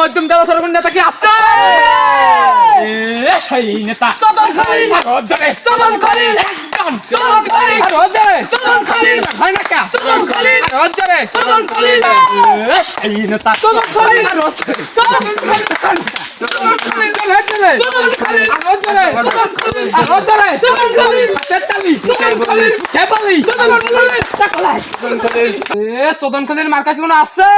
মধ্যম দল সরকার নেতা কি আছে এ সেই নেতা। চদন ধরে। চদন খলিল! একদম। চদন খলিল ভারত ধরে চদন খলিল হয় না কা চদন খলিল ভারত ধরে চদন খলিল চদন খলিল ভারত ধরে চদন খলিল ভারত ধরে চদন খলিল ভারত ধরে চদন খলিল তেতালি চদন খলিল কেপালি চদন খলিল টাকলাই এ চদন খলিল মার্কা কি কোনো আছে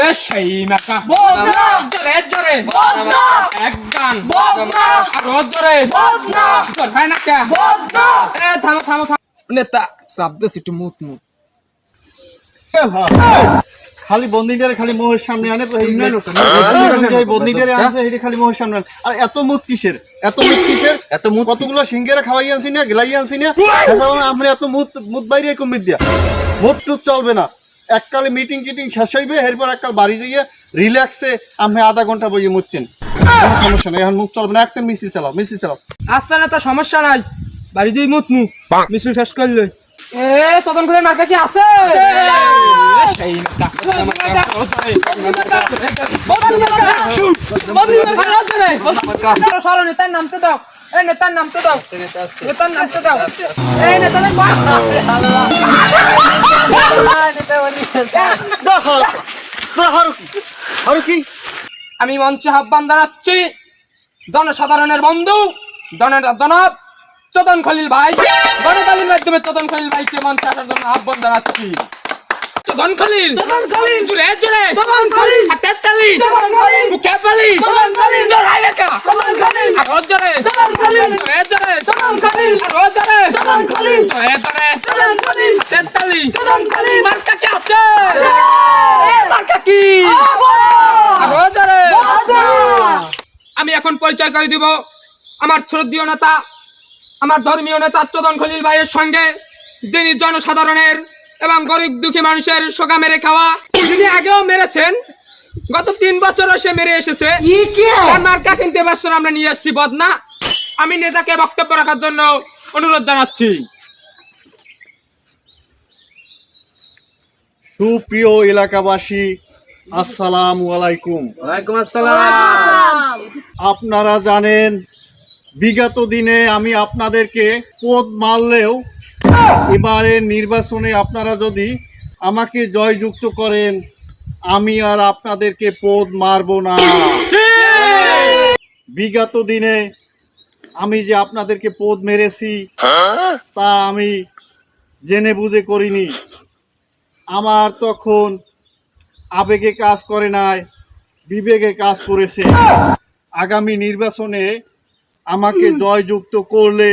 এ সেই মার্কা বদনা জোরে জোরে বদনা এক গান বদনা ভারত ধরে বদনা হয় না কা বদনা এ থামো থামো থামো নেতা শব্দ একটু মুত মুত খালি বন্দিটারে খালি মোহের সামনে আনে বন্দিটারে আনছে সেটা খালি মোহের সামনে আনে। আর এত মুত কিসের? এত মুত কিসের? এত মুত কতগুলো সিঙ্গেরা খাওয়াই আনছি না গেলাই আনছি না? আমরা এত মুত মুত বাইরে দিয়া চলবে না। এককালে মিটিং টিটিং শেষ হইবে এরপর এককাল বাড়ি যাইয়ে রিল্যাক্সে আমি আধা ঘণ্টা বইয়ে মুততেন কোনো সমস্যা নেই এখন মুখ চলবে না একদিন মিছিল চালাও মিছিল চালাও। আসছে না তো সমস্যা নাই। বাড়ি যেই মুত মু মিছিল শেষ করলে। খলিল মার্কা কি আছে নামতে দাও এই নেতার নামতে দাও নেতার নামতে দাও এই নেতাদের দেখো কি আমি মঞ্চে আহ্বান জানাচ্ছি জনসাধারণের বন্ধু জনের জনাব চতন খলিল ভাই গণতালির মাধ্যমে খলিল ভাইকে মঞ্চে আসার জন্য আহ্বান জানাচ্ছি। চদন খলিল চদন খলিল জুড়ে জুড়ে চদন খলিল হাতের তালি চদন খলিল মুখে পালি চদন খলিল জোড়াই লেখা। চদন খলিল আরও জোরে। চদন খলিল জোরে জোরে। চদন খলিল আরও জোরে। চদন খলিল জোরে জোরে। চদন খলিল হাতের তালি খলিল মার্কা কি আছে? মার্কা কি? বদনা জোরে। আমি এখন পরিচয় করে দিব আমার শ্রদ্ধীয় নেতা আমার ধর্মীয় নেতা চদন খলিল ভাইয়ের সঙ্গে যিনি জনসাধারণের এবং গরিব দুঃখী মানুষের সোগা মেরে খাওয়া যিনি আগেও মেরেছেন। গত তিন বছরও সে মেরে এসেছে। মার্কা কিন্তু এবছর আমরা নিয়ে এসেছি বদনা। আমি নেতাকে বক্তব্য রাখার জন্য অনুরোধ জানাচ্ছি। সুপ্রিয় এলাকাবাসী আসসালামু আলাইকুম। ওয়ালাইকুম আসসালাম। আপনারা জানেন বিগত দিনে আমি আপনাদেরকে পদ মারলেও এবারের নির্বাচনে আপনারা যদি আমাকে জয়যুক্ত করেন, আমি আর আপনাদেরকে পদ মারব না। বিগত দিনে আমি যে আপনাদেরকে পদ মেরেছি, তা আমি জেনে বুঝে করিনি। আমার তখন আবেগে কাজ করে নাই বিবেকে কাজ করেছে। আগামী নির্বাচনে আমাকে জয়যুক্ত করলে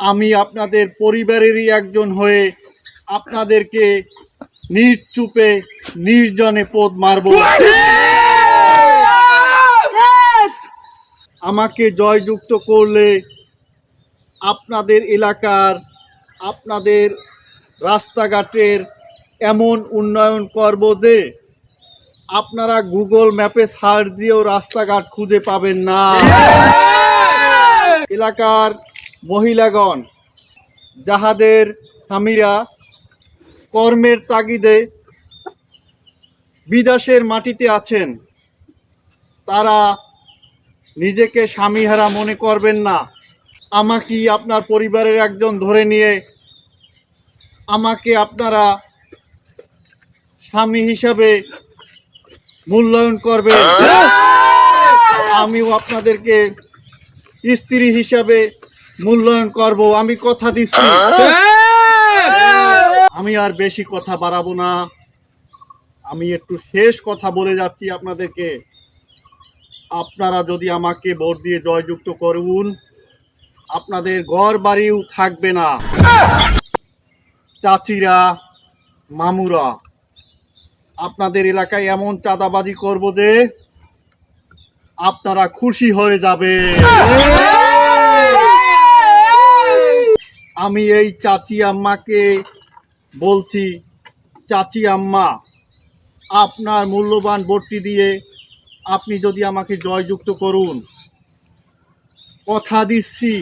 আমি আপনাদের পরিবারেরই একজন হয়ে আপনাদেরকে নির্চুপে নির্জনে পদ মারব। আমাকে জয়যুক্ত করলে আপনাদের এলাকার আপনাদের রাস্তাঘাটের এমন উন্নয়ন করব যে আপনারা গুগল ম্যাপে সার্চ দিয়েও রাস্তাঘাট খুঁজে পাবেন না। এলাকার মহিলাগণ যাহাদের স্বামীরা কর্মের তাগিদে বিদেশের মাটিতে আছেন তারা নিজেকে স্বামীহারা মনে করবেন না। আমাকে আপনার পরিবারের একজন ধরে নিয়ে আমাকে আপনারা স্বামী হিসাবে মূল্যায়ন করবেন। আমিও আপনাদেরকে স্ত্রী হিসাবে মূল্যায়ন করব, আমি কথা দিচ্ছি। আমি আর বেশি কথা বাড়াবো না। আমি একটু শেষ কথা বলে যাচ্ছি আপনাদেরকে। আপনারা যদি আমাকে ভোট দিয়ে জয়যুক্ত করুন, আপনাদের ঘর বাড়িও থাকবে না। চাচিরা, মামুরা, আপনাদের এলাকায় এমন চাঁদাবাজি করব যে আপনারা খুশি হয়ে যাবে আমি এই চাচি আম্মাকে বলছি, চাচি আম্মা, আপনার মূল্যবান ভোটটি দিয়ে আপনি যদি আমাকে জয়যুক্ত করুন, কথা দিচ্ছি।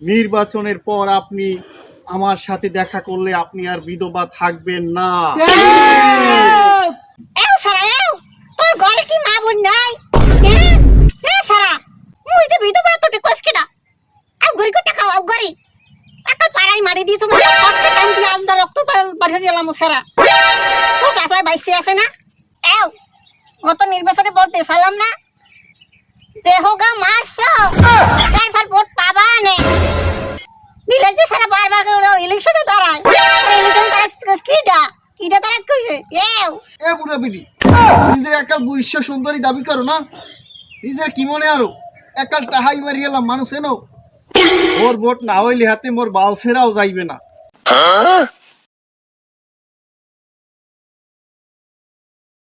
নির্বাচনের পর আপনি আমার সাথে দেখা করলে আপনি আর বিধবা থাকবেন না। সেরা ও চাচাই বাইসে আছে না? এও গত নির্বাচনে ভোট দিয়ে না? দেহগা মারছ? তারপর ভোট পাবা নে? দিলে যে সারা বারবার করে ইলেকশনে দাঁড়ায়। ইলেকশন তারা কিটা কিটা তারা কইছে? এও। এ বুড়া বিড়ি নিজের একাল বিশ্ব সুন্দরী দাবি করো না? নিজের কি মনে আরও? একাল টাহাই মারি গেলাম মানুষ এনো? ওর ভোট না হইলে হাতে মোর বালসেরাও যাইবে না।